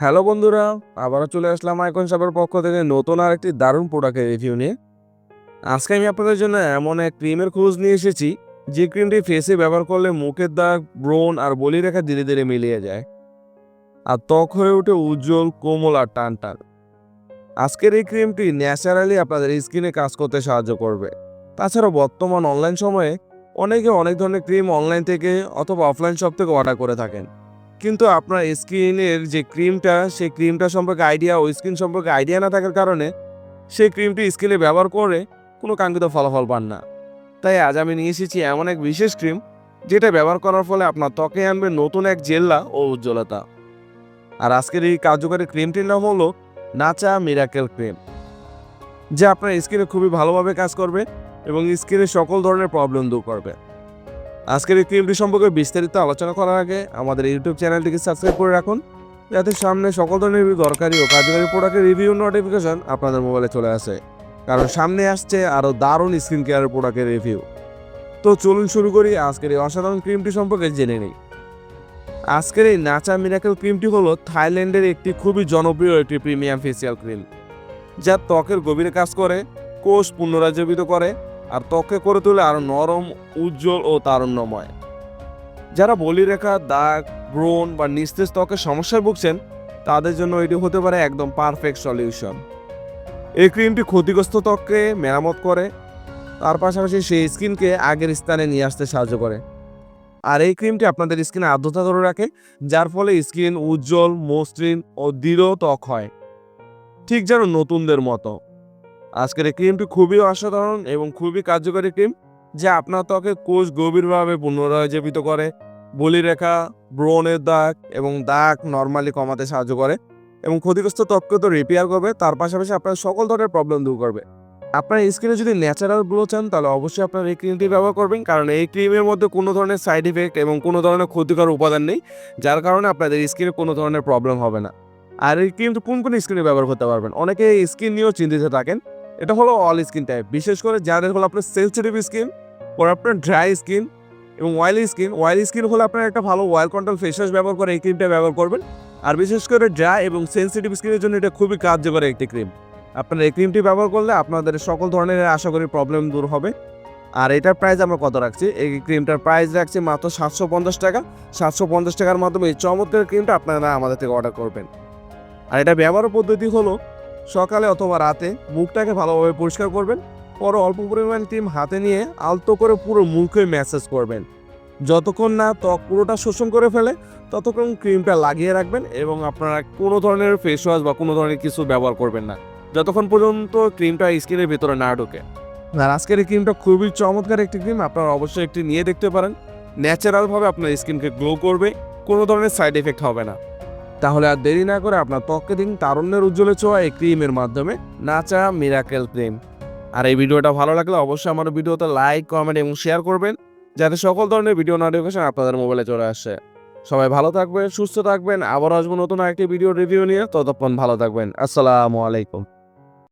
Hello বন্ধুরা, আবারও চলে আসলাম আইকন শপের পক্ষ থেকে নতুন আর একটি দারুণ প্রোডাক্টের রিভিউ নিয়ে। আজকে আমি আপনাদের জন্য এমন এক ক্রিমের খোঁজ নিয়ে এসেছি, যে ক্রিমটি ফেসে ব্যবহার করলে মুখের দাগ, ব্রণ আর বলি রেখা ধীরে ধীরে মিলিয়ে যায়। আর ত্বক হয়ে ওঠে উজ্জ্বল, কোমল আর টান টান আজকের এই ক্রিমটি ন্যাচারালি আপনাদের স্কিনে কাজ করতে সাহায্য করবে। তাছাড়া বর্তমান অনলাইন সময়ে অনেকে অনেক ধরনের ক্রিম অনলাইন থেকে অথবা অফলাইন শপ থেকে অর্ডার করে থাকেন। কিন্তু আপনার স্কিনের যে ক্রিমটা, সেই ক্রিমটা সম্পর্কে আইডিয়া ওই স্কিন সম্পর্কে আইডিয়া না থাকার কারণে সেই ক্রিমটি স্কিনে ব্যবহার করে কোনো কাঙ্ক্ষিত ফলাফল পান না। তাই আজ আমি নিয়ে এসেছি এমন এক বিশেষ ক্রিম, যেটা ব্যবহার করার ফলে আপনার ত্বকে আনবে নতুন এক জেল্লা ও উজ্জ্বলতা। আর আজকের এই কার্যকারী ক্রিমটির নাম হলো নাচা মিরাকেল ক্রিম যা আপনার স্কিনে খুবই ভালোভাবে কাজ করবে এবং স্কিনের সকল ধরনের প্রবলেম দূর করবে। আজকের এই ক্রিমটি সম্পর্কে বিস্তারিত আলোচনা করার আগে আমাদের ইউটিউব চ্যানেলটিকে সাবস্ক্রাইব করে রাখুন, যাতে সামনে সকল ধরনের দরকারি ও কার্যকারী প্রোডাক্টের রিভিউ নোটিফিকেশন আপনাদের মোবাইলে চলে আসে। কারণ সামনে আসছে আরও দারুণ স্কিন কেয়ার প্রোডাক্টের রিভিউ তো চলুন শুরু করি আজকের এই অসাধারণ ক্রিমটি সম্পর্কে জেনে নিই। আজকের এই নাচা মিরাকেল ক্রিমটি হলো থাইল্যান্ডের একটি খুবই জনপ্রিয় একটি প্রিমিয়াম ফেসিয়াল ক্রিম যা ত্বকের গভীরে কাজ করে, কোষ পুনরাজীবিত করে আর ত্বকে করে তোলে আরও নরম, উজ্জ্বল ও তারুণ্যময়। যারা বলিরেখা, দাগ, ব্রণ বা নিস্তেজ ত্বকের সমস্যায় ভুগছেন, তাদের জন্য এটি হতে পারে একদম পারফেক্ট সলিউশন। এই ক্রিমটি ক্ষতিগ্রস্ত ত্বককে মেরামত করে, তার পাশাপাশি সেই স্কিনকে আগের স্থানে নিয়ে আসতে সাহায্য করে। আর এই ক্রিমটি আপনাদের স্কিনে আর্দ্রতা ধরে রাখে, যার ফলে স্কিন উজ্জ্বল, মসৃণ ও দৃঢ় ত্বক হয়। ঠিক যেন নতুনদের মতো। আজকের এই ক্রিমটি খুবই অসাধারণ এবং খুবই কার্যকরী ক্রিম, যা আপনার ত্বকে কোষ গভীরভাবে পুনরুজ্জীবিত করে, বলিরেখা, ব্রণের দাগ এবং দাগ নর্মালি কমাতে সাহায্য করে এবং ক্ষতিগ্রস্ত ত্বককে তো রিপেয়ার করবে, তার পাশাপাশি আপনার সকল ধরনের প্রবলেম দূর করবে। আপনার স্কিনে যদি ন্যাচারাল গ্লো চান, তাহলে অবশ্যই আপনার এই ক্রিমটি ব্যবহার করবেন, কারণ এই ক্রিমের মধ্যে কোনো ধরনের সাইড ইফেক্ট এবং কোনো ধরনের ক্ষতিকর উপাদান নেই, যার কারণে আপনাদের স্কিনে কোনো ধরনের প্রবলেম হবে না। আর এই ক্রিমটি কোন কোন স্কিনে ব্যবহার করতে পারবেন? অনেকে স্কিন নিয়েও চিন্তিত থাকেন এটা হলো অল স্কিন টাইপ বিশেষ করে যাদের হলো আপনার সেন্সিটিভ স্কিন ওর আপনার ড্রাই স্কিন এবং অয়েলি স্কিন অয়েলি স্কিন হলে আপনার একটা ভালো অয়েল কন্ট্রোল ফেস ওয়াশ ব্যবহার করে, এই ক্রিমটা ব্যবহার করবেন। আর বিশেষ করে ড্রাই এবং সেন্সিটিভ স্কিনের জন্য এটা খুবই কার্যকর একটি ক্রিম আপনারা এই ক্রিমটি ব্যবহার করলে আপনাদের সকল ধরনের, আশা করি প্রবলেম দূর হবে। আর এটার প্রাইস আমরা কত রাখছি? এই ক্রিমটার প্রাইস রাখছি মাত্র সাতশো পঞ্চাশ টাকা। সাতশো পঞ্চাশ টাকার মাধ্যমে এই চমৎকার ক্রিমটা আপনারা আমাদের থেকে অর্ডার করবেন। আর এটা ব্যবহার পদ্ধতি হলো সকালে অথবা রাতে মুখটাকে ভালোভাবে পরিষ্কার করবেন, পরে অল্প পরিমাণ ক্রিম হাতে নিয়ে আলতো করে পুরো মুখে ম্যাসেজ করবেন। যতক্ষণ না ত্বক পুরোটা শোষণ করে ফেলে, ততক্ষণ ক্রিমটা লাগিয়ে রাখবেন এবং আপনারা কোনো ধরনের ফেস ওয়াশ বা কোনো ধরনের কিছু ব্যবহার করবেন না। যতক্ষণ পর্যন্ত ক্রিমটা স্কিনের ভিতরে না ঢোকে। আর আজকের এই ক্রিমটা খুবই চমৎকার একটি ক্রিম, আপনারা অবশ্যই একটি নিয়ে দেখতে পারেন। ন্যাচারালভাবে আপনার স্কিনকে গ্লো করবে, কোনো ধরনের সাইড এফেক্ট হবে না। তাহলে আর দেরি না করে আপনার ত্বককে দিন তারুণ্যের উজ্জ্বলে ছোঁয়া এই ক্রিমের মাধ্যমে নাচা মিরাকেল ক্রিম। আর এই ভিডিওটা ভালো লাগলে অবশ্যই আমার ভিডিওতে লাইক, কমেন্ট এবং শেয়ার করবেন, যাতে সকল ধরনের ভিডিও নোটিফিকেশন আপনাদের মোবাইলে চলে আসে। সবাই ভালো থাকবেন, সুস্থ থাকবেন, আবার আসব নতুন আরেকটি ভিডিও রিভিউ নিয়ে। ততক্ষণ ভালো থাকবেন। আসসালামু আলাইকুম।